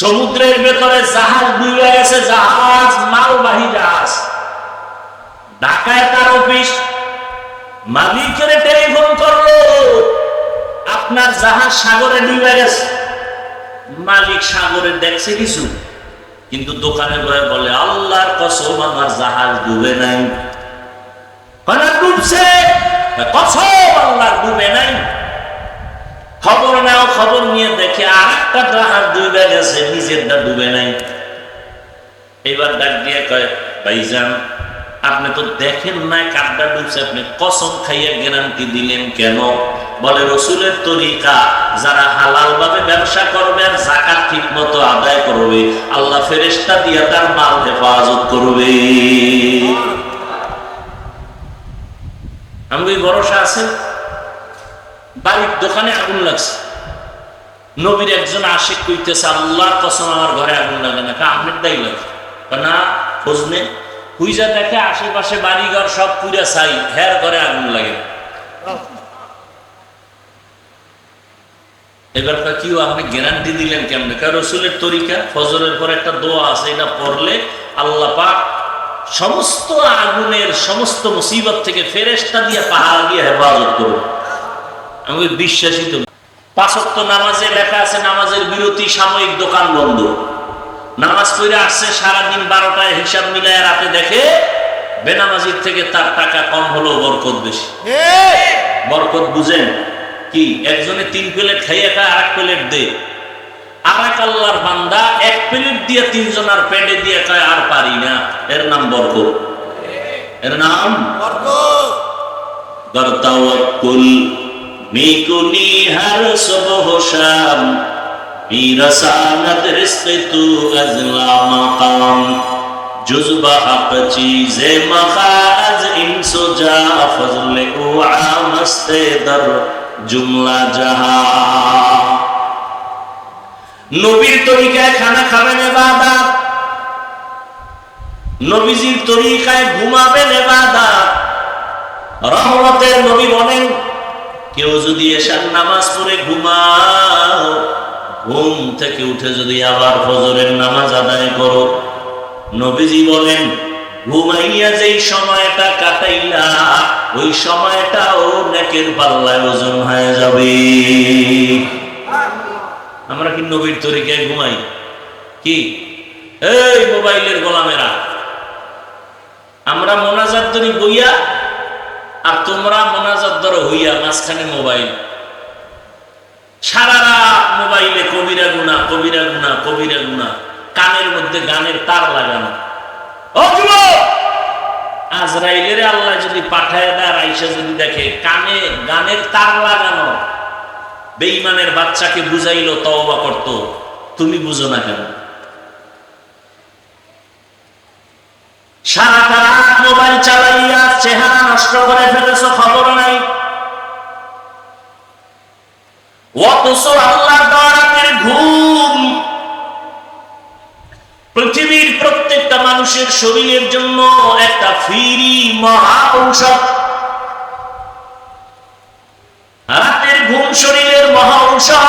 সমুদ্রের ভেতরে জাহাজ ডুবে গেছে, জাহাজ মালবাহী জাহাজ ঢাকায় তার অফিস, মালিকের টেলিফোন করল, আপনার জাহাজ সাগরে ডুবে গেছে। মালিক সাগরে দেখছে কিছু, কিন্তু দোকানে বয়ে বলে, আল্লাহর কসম, আমার জাহাজ ডুবে নাই। ডুবছে? কসম, আল্লাহ, ডুবে নাই। খবর নাও, খবর নিয়ে দেখে আর একটা জাহাজ ডুবে গেছে নিজেরটা ডুবে নাই। এবার ডাক দিয়ে কয়, ভাইজান, আপনি তো দেখেন না কাঠটা ডুবছে, আপনি কসম খাইয়ে গ্যারান্টি দিলেন কেন? বলে, রসুলের তরিকা, যারা হালাল ভাবে ব্যবসা করবে আর জাকাত ঠিক মতো আদায় করবে, আল্লাহ ফেরেস্তা দিয়ে তার মাল হেফাজত করবে। আমি ভরসা আছে? বাড়ির দোকানে আগুন লাগছে। নবীর একজন আশেক কইতেছে আল্লাহর কসম আমার ঘরে আগুন লাগে না আপনার দায়ী লাগে না, খোঁজ নে। হুইজা দেখে আশেপাশে বাড়িঘর সব পুরা চাই হের ঘরে আগুন লাগে। এবার আপনি গ্যারান্টি দিলেন কেমনে? কারণ রসুলের তরিকা, ফজরের পর একটা দোয়া আছে, এটা পড়লে আল্লাহ পাক সমস্ত আগুনের সমস্ত মুসিবত থেকে ফেরেস্তা দিয়ে পাহাড় দিয়ে হেফাজত করবে আমি বিশ্বাসী তো পাঁচক্ত নামাজে লেখা আছে নামাজের বিরতি সাময়িক দোকান বন্ধ। নামাজ পড়ে আসছে সারাদিন বারোটায় হিসাব মিলায় রাতে দেখে বেনামাজির থেকে তার টাকা কম হলেও বরকত বেশি। বরকত বুঝেন কি? একজনে তিন প্লেট খাইয়ে খায় আর এক প্লেট দে আর এক আল্লাহর বান্দা এক প্লেট দিয়ে তিনজন আর পেটে দিয়ে খায় আর পারি না। এর নাম বরকত। এর নাম? বরতাওয়াক্কুল بكوني هر صبح شام میرساند رزق تو از لا مقام جز حق چیز مخا از این سجا فضل اوعا مست در جمله جہا নবীর তরিকায় খানা খাবেন এবাদাত নবীজির তরিকায় ঘুমাবেন এবাদাত রহমতের নবী বলেন কেউ যদি এসার নামাজ পড়ে ঘুমাও, ঘুম থেকে উঠে যদি আবার ফজরের নামাজ আদায় করো। নবীজি বলেন, ঘুমাইয়া যেই সময়টা কাটাইলা, ওই সময়টা ও নেকের পাল্লায় ওজন হয়ে যাবে। আমরা কি নবীর তরিকায় ঘুমাই? কি? এই মোবাইলের গোলামেরা, আমরা মোনাজাত তরি বইয়া আর তোমরা মোনাজাত ধরো হইয়া মাঝখানে মোবাইল। সারা রাত মোবাইলে কবিরা গুনা কবিরা গুনা কবিরা গুনা কানের মধ্যে গানের তার লাগানো! আজরাইলের আল্লাহ যদি পাঠায় দেয় আইসা যদি দেখে কানে গানের তার লাগানো। বেঈমানের বাচ্চাকে বুঝাইলো, তওবা করতো। তুমি বুঝো না কেন? সারাটা রাত মোবাইল চালাইয়া চেহারা নষ্ট করে ফেলেছো, খবর নাই। অথচ আল্লাহ ঘুম পৃথিবীর প্রত্যেকটা মানুষের শরীরের জন্য একটা ফিরি মহা ঔষধ। রাতের ঘুম শরীরের মহা ঔষধ।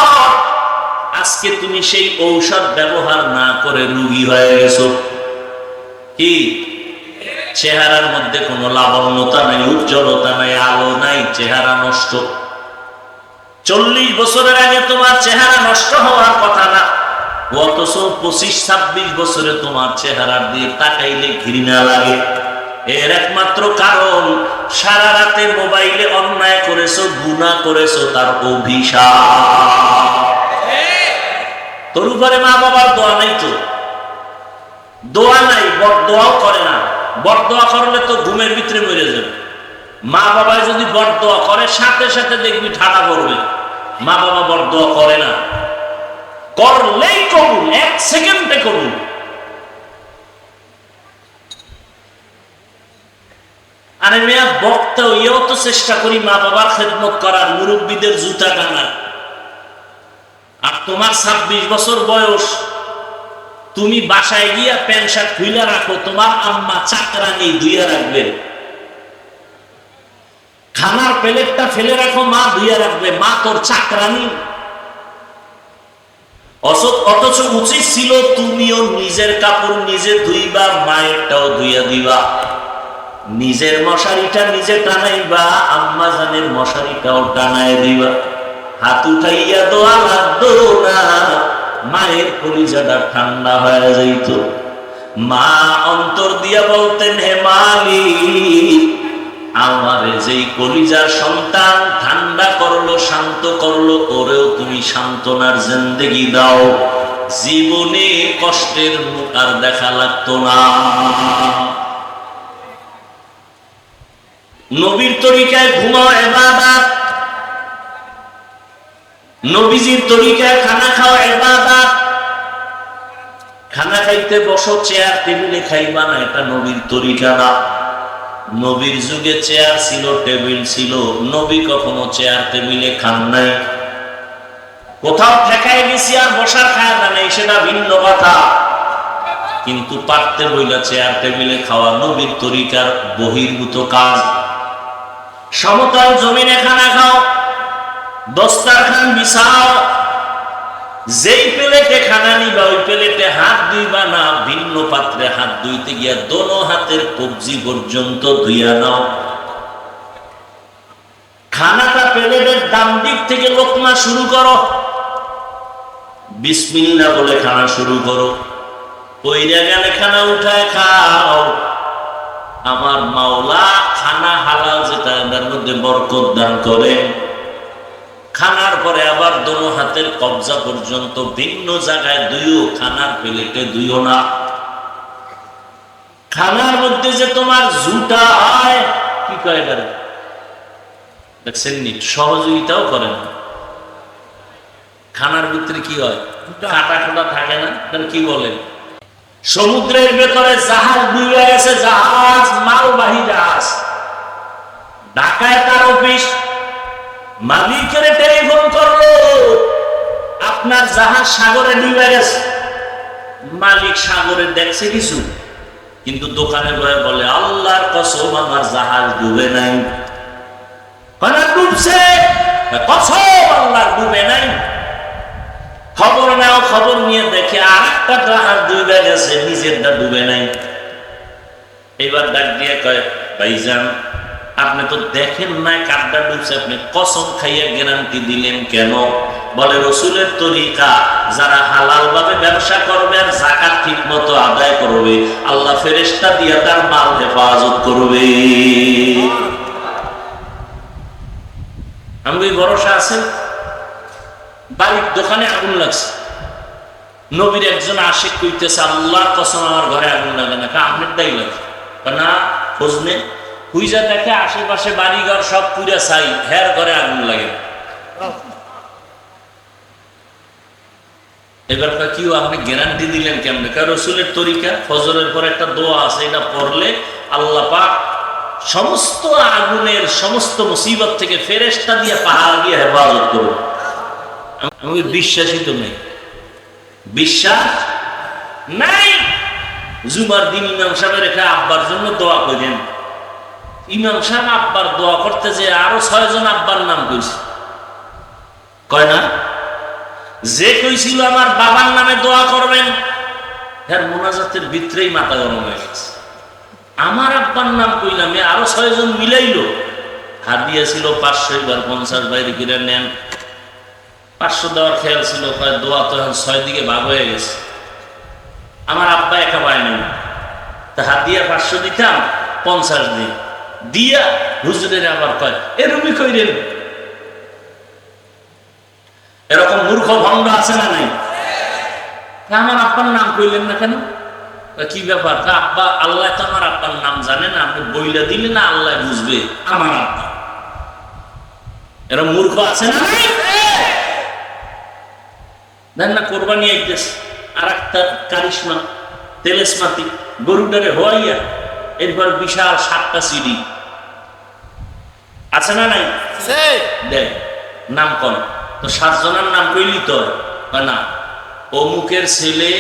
আজকে তুমি সেই ঔষধ ব্যবহার না করে রুগী হয়ে গেছো। কি? চেহারার মধ্যে কোনো লাবণ্যতা নাই, উজ্জ্বলতা নাই, আলো নাই, চেহারা নষ্ট। চল্লিশ বছরের আগে তোমার চেহারা নষ্ট হওয়ার কথা না। অথচ পঁচিশ, ছাব্বিশ বছরে তোমার চেহারার দিয়ে তাকাইলে ঘৃণা লাগে। এর একমাত্র কারণ, সারা রাতে মোবাইলে অন্যায় করেছ গুণা করেছ, তার অভিশাপ। তোর উপরে মা বাবার দোয়া নাই তো? দোয়া নাই বর দোয়াও করে না। বর দোয়া করলে তো ঘুমের ভিতরে মরে যাবে। মা বাবায় যদি বর দোয়া করে, সাথে সাথে দেখবি ঠাড়া করবে মা বাবা বর দোয়া করে না। করলেই কবুল, এক সেকেন্ডে কবুল। আরে মেয়া, বক্তা ইয়েও তো চেষ্টা করি মা বাবার খেদমত করার, মুরব্বীদের জুতা টানার। আর তোমার ছাব্বিশ বছর বয়স তুমি বাসায় গিয়া প্যান্ট শার্ট খুইলা রাখো, তোমার আম্মা চাকরা নেই, ধুইয়া রাখবে। খানার প্লেটটা ফেলে রাখো, মা ধুইয়া রাখবে, মা তোর চাকরা নেই। অথচ উচিত ছিল তুমিও নিজের কাপড় নিজে ধুইবা, মায়েরটাও ধুইয়া দিবা। নিজের মশারিটা নিজে টানাইবা, আম্মা জানের মশারিটাও টানাই দিবা। হাত উঠাইয়া দোয়া লাগতো না মায়ের কলিজাটা ঠান্ডা হয়ে যাইত। মা অন্তর দিয়া বলতেন, হে মালিক, আমারে যেই কলিজার সন্তান ঠান্ডা করল, শান্ত করল, ওরেও তুমি সান্ত্বনার জিন্দেগি দাও। জীবনে কষ্টের মুখ আর দেখা লাগতো না। নবীর তরিকায় ঘুমাও, এবাদাত। নবীজির তরিকায় খানা খাওয়া এবাদাত খানা খাইতে বসো চেয়ার টেবিলে খাইবা না, এটা নবীর তরিকা না। নবীর যুগে চেয়ার ছিল টেবিল ছিল। নবী কখনো চেয়ার টেবিলে খান নাই। কোথাও ঠেকায় গেছি আর বসার না নেই, সেটা ভিন্ন কথা। কিন্তু পারতে বইলা চেয়ার টেবিলে খাওয়া নবীর তরিকার বহির্ভূত কাজ। সমতল জমিনে খানা খাও দস্তারখান বিছাও যেই প্লেটে খানা নিবা, ওই প্লেটে হাত ধুইবা না, ভিন্ন পাত্রে হাত ধুইতে গিয়া দোনো হাতের কবজি পর্যন্ত ধুইয়া নাও। খানাটা প্লেটের ডান দিক থেকে লোকমা শুরু করো। বিসমিল্লা বলে খানা শুরু করো। ওই জায়গায় খানা উঠায় খাও। আমার মাওলা খানা হালাল যেটা, এটার মধ্যে বরকত দান করেন। খানার পরে আবার দোনো হাতের কবজা পর্যন্ত ভিন্ন জায়গায় দুইও খানার প্লেটে দুইও না। খানার মধ্যে যে তোমার জুটা হয় কি দেখছেন নি সহযোগিতাও করেন খানার ভিতরে কি হয়? কাটা খোটা থাকে না? তাহলে কি বলেন? সমুদ্রের ভেতরে জাহাজ ডুবে গেছে জাহাজ মালবাহী জাহাজ। ঢাকায় তার অফিস মালিকের টেলিফোন করল, আপনার জাহাজ সাগরে ডুবে গেছে। মালিক সাগরে দেখছে কিছু, কিন্তু দোকানে বয়ে বলে, আল্লাহর কসম, আমার জাহাজ ডুবে নাই। ডুবছে। কসম, আল্লাহর ডুবে নাই। খবর নাও, খবর নিয়ে দেখে আর একটা জাহাজ ডুবে গেছে, নিজেরটা ডুবে নাই। এবার ডাক দিয়ে কয়, ভাইজান আপনি তো দেখেন নাই কাঠটা ডুবছে আপনি কসম খাইয়া গ্যারান্টি দিলেন কেন? বলে রসুলের তরিকা, যারা হালাল ভাবে ব্যবসা করবে আর জাকাত ঠিক মতো আদায় করবে, আল্লাহ ফেরেস্তা দিয়ে তার মাল হেফাজত করবে। আমি ভরসা আছেন? বাড়ির দোকানে আগুন লাগছে। নবীর একজন আশেক কইতেছে, আল্লাহর কসম আমার ঘরে আগুন লাগে না। আপনার দায়ী লাগে না, খোঁজ নেই হুইজা দেখে আশেপাশে বাড়িঘর সব পুরা চাই হের ঘরে আগুন লাগে। এবার কয় কি আপনি গ্যারান্টি দিলেন কেমনে? কারণ রসুলের তরিকা, ফজরের পর একটা দোয়া আছে, এটা পড়লে আল্লাহ পাক সমস্ত আগুনের সমস্ত মুসিবত থেকে ফেরেস্তা দিয়ে পাহাড় দিয়ে হেফাজত করব আমি বিশ্বাসই তো নেই। বিশ্বাস নাই। জুমার দিন ইমাম সাহেবের রেখে আব্বার জন্য দোয়া করেন। ইমাম সাহেব আব্বার দোয়া করতে যে আরও ছয়জন আব্বার নাম কইছে। কয় না? যে কইছিল আমার বাবার নামে দোয়া করবেন হ্যাঁ মোনাজাতের ভিতরেই মাথা গরম হয়ে গেছে। আমার আব্বার নাম কইলাম আরও ছয়জন মিলাইলো। হাত দিয়েছিল পাঁচশো, এবার পঞ্চাশ বাইরে কিনে নেন। পাঁচশো দেওয়ার খেয়াল ছিল দোয়া তো এখন ছয় দিকে ভাগ হয়ে গেছে। আমার আব্বা একা পায় নাই। তা হাত দিয়া পাঁচশো দিতাম, পঞ্চাশ দিন। দিয়া হুজুরের আবার কয় এরকমই কইরেন। এরকম মূর্খ ভণ্ড আছে না নাই? আমার আব্বার নাম কইলেন না কেন? কি ব্যাপার? আব্বা, আল্লাহ তো আমার আব্বার নাম জানে না, আপনি বইলা দিলে না আল্লাহ বুঝবে আমার আব্বা। এরকম মূর্খ আছে না? দেন না, কোরবানি আইতেছে। আর একটা কারিশমা, তেলেসমাতি, গরুটারে হওয়াইয়া এরপর বিশাল সাতটা সিডি আছে না নাই? নাম কন। তো সাতজনের নাম কইলি তো? না? অমুকের ছেলে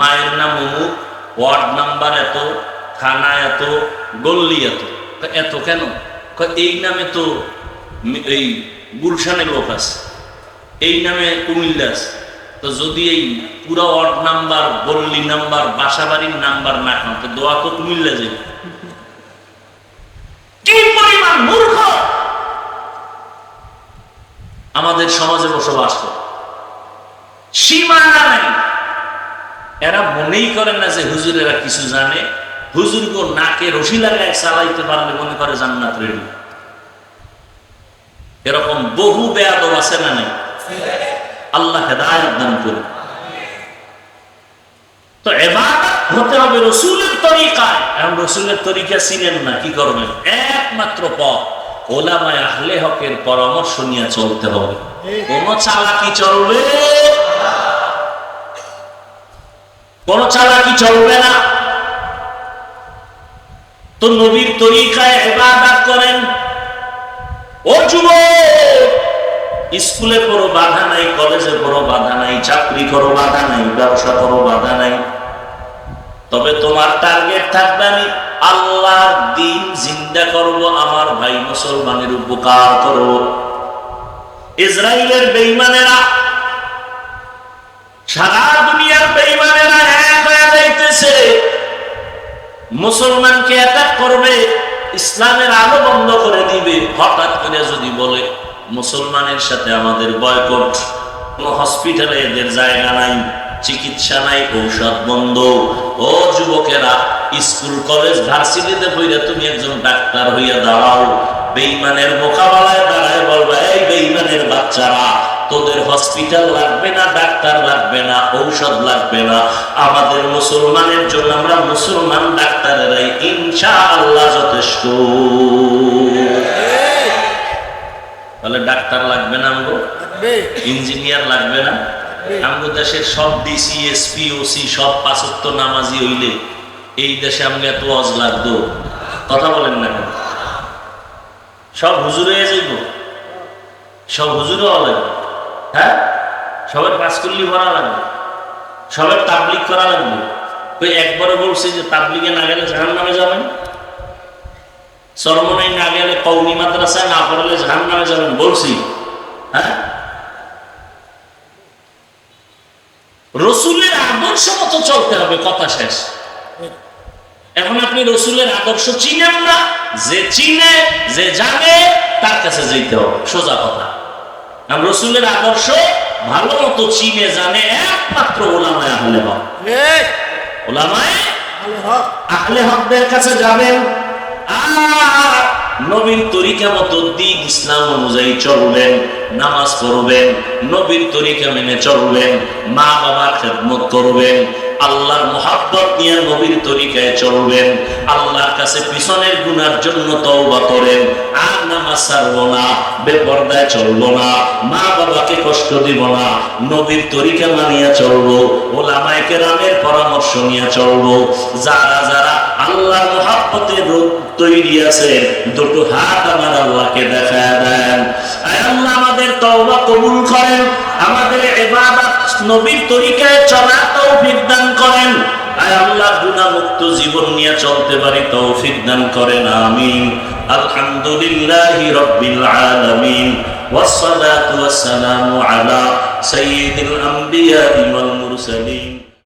মায়ের নাম অমুক ওয়ার্ড নাম্বার এত থানা এত গল্লি এত। এত কেন? এই নামে তো এই গুলশানে লোক আছে। এই নামে কুমিল্লা আছে। তো যদি এই পুরো ওয়ার্ড নাম্বার, গল্লি নাম্বার বাসা বাড়ির নাম্বার না খান, তো দোয়া তো মিললে যাবে আমাদের সমাজে বসবাস করে। সীমানা নাই। এরা মনেই করে না যে হুজুরেরা কিছু জানে। হুজুর গো নাকে রশি লাগায় চালাইতে পারলে মনে করে জান্নাত রেডি। এরকম বহু বেয়াদব আছে না নাই? আল্লাহ হেদায়ত দান করুন। তো এবাদত হতে হবে রসুলের তরিকায়। রসুলের তরিকা চিনেন না, কি করবেন? একমাত্র পথ, ওলামায় আহলে হকের পরামর্শ নিয়ে চলতে হবে। কোন চালাকি চলবে? কোন চালাকি চলবে না। তো নবীর তরিকায় এবাদত করেন। ও যুবক! স্কুলে কোনো বাধা নাই, কলেজে কোনো বাধা নাই, চাকরি করো বাধা নাই, ব্যবসা করো বাধা নাই। তবে তোমার টার্গেট থাকবে আমি আল্লাহ দিন জিন্দা করব, আমার ভাই মুসলমানের উপকার করব। ইসরায়েলের বেইমানেরা সারা দুনিয়ার বেইমানেরা এক হয়ে যাইতেছে। মুসলমানকে অ্যাটাক করবে, ইসলামের আলো বন্ধ করে দিবে, হঠাৎ করে যদি বলে মুসলমানের সাথে আমাদের বয়কট। কোনো হসপিটালে এদের জায়গা নাই, চিকিৎসা নাই, ঔষধ বন্ধ। ও যুবকেরা, স্কুল, কলেজ, ভার্সিটিতে বইলে তুমি একজন ডাক্তার হইয়া দাঁড়াও। বেইমানের মোকাবেলায় দাঁড়ায় বলবা, এই বেইমানের বাচ্চারা, তোদের হসপিটাল লাগবে না, ডাক্তার লাগবে না, ঔষধ লাগবে না। আমাদের মুসলমানের জন্য আমরা মুসলমান ডাক্তারেরাই ইনশা আল্লাহ যথেষ্ট। তাহলে ডাক্তার লাগবে না আমগো? ইঞ্জিনিয়ার লাগবে না? আমগো দেশের সব ডিসি এসপি ওসি সব পাঁচত্ব নামাজি হইলে এই দেশে আমাকে এত অজ লাগতো। কথা বলেন না সব হুজুর হয়ে যাইব? সব হুজুরও লাগবে? হ্যাঁ? সবার পাস করলি ভরা লাগবে? সবার তাবলিক করা লাগবে? ওই একবারে বলছি যে তাবলিগে না গেলে জাহান নামে যাবেন? সরমনাই না গেলে কৌমি মাদ্রাসায় না পড়লে জাহান নামে যাবেন বলছি। হ্যাঁ? রসুলের আদর্শ মতো চলতে হবে কথা শেষ। এখন আপনি রসুলের আদর্শ চিনেন না যে চিনে যে জানে তার কাছে যেতে হবে সোজা কথা। আর রসুলের আদর্শ ভালো মতো চিনে জানে একমাত্র ওলামায় আহলে হক। ওলামায় আহলে হকদের কাছে যাবেন আর নবীর তরিকা মতো দিন ইসলাম অনুযায়ী চলবেন, নামাজ পড়বেন, নবীর তরিকা মেনে চলবেন মা বাবার খেদমত করবেন আল্লাহর মোহাব্বত নিয়ে নবীর তরিকায় চলবেন, আল্লাহর কাছে পিছনের গুনার জন্য তওবা করেন, আর নামাজ ছাড়বো না, বেপর্দায় চলবো না মা বাবাকে কষ্ট দিব না, নবীর তরিকা মানিয়ে চলবো, ওলামায়ে কেরামের পরামর্শ নিয়ে চলবো। যারা যারা আল্লাহর মোহাব্বতের রূপ তৈরি আছে, দুটো হাত আমার আল্লাহকে দেখা দেন। আল্লাহ, আমাদের তওবা কবুল করেন, আমাদের ইবাদত নবীর তরিকায় চলা তৌফিক দান করেন আয় আল্লাহ গুনাহমুক্ত জীবন নিয়ে চলতে পারি তৌফিক দান করেন আমিন আলহামদুলিল্লাহি রাব্বিল আলামিন والصلاة والسلام على سيد الأنبياء والمرسلين